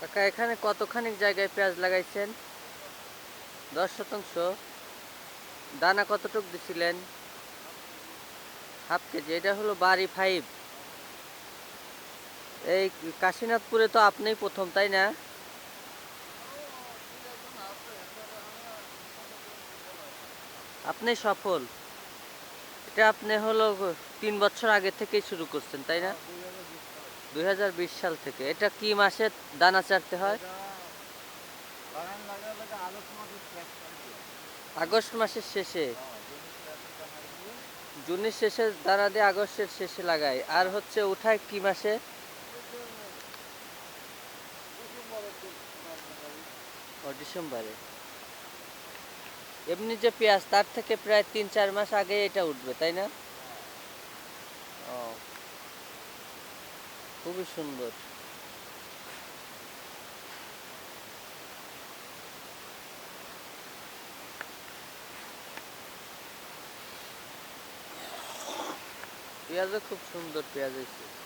কাকা, এখানে কতখানি জায়গায় পেঁয়াজ লাগাইছেন? দশ শতাংশ। দানা কতটুক দিছিলেন? হাফ কেজি, এটা হলো বাড়ি ফাইভ। এই কাশীনাথপুরে তো আপনিই প্রথম, তাই না? আপনি সফল। এটা আপনি হলো তিন বছর আগে থেকেই শুরু করছেন, তাই না? দুই সাল থেকে। এটা কি মাসে দানা চারতে হয়? আগস্ট মাসের শেষে জুনের শেষে দানা দিয়ে আগস্টের শেষে লাগাই আর হচ্ছে উঠায় কি মাসে? ডিসেম্বরে। এমনি যে পেঁয়াজ তার থেকে প্রায় তিন চার মাস আগে এটা উঠবে তাই না? buluşumdur. Piyazı kupsumdur piyazı işte.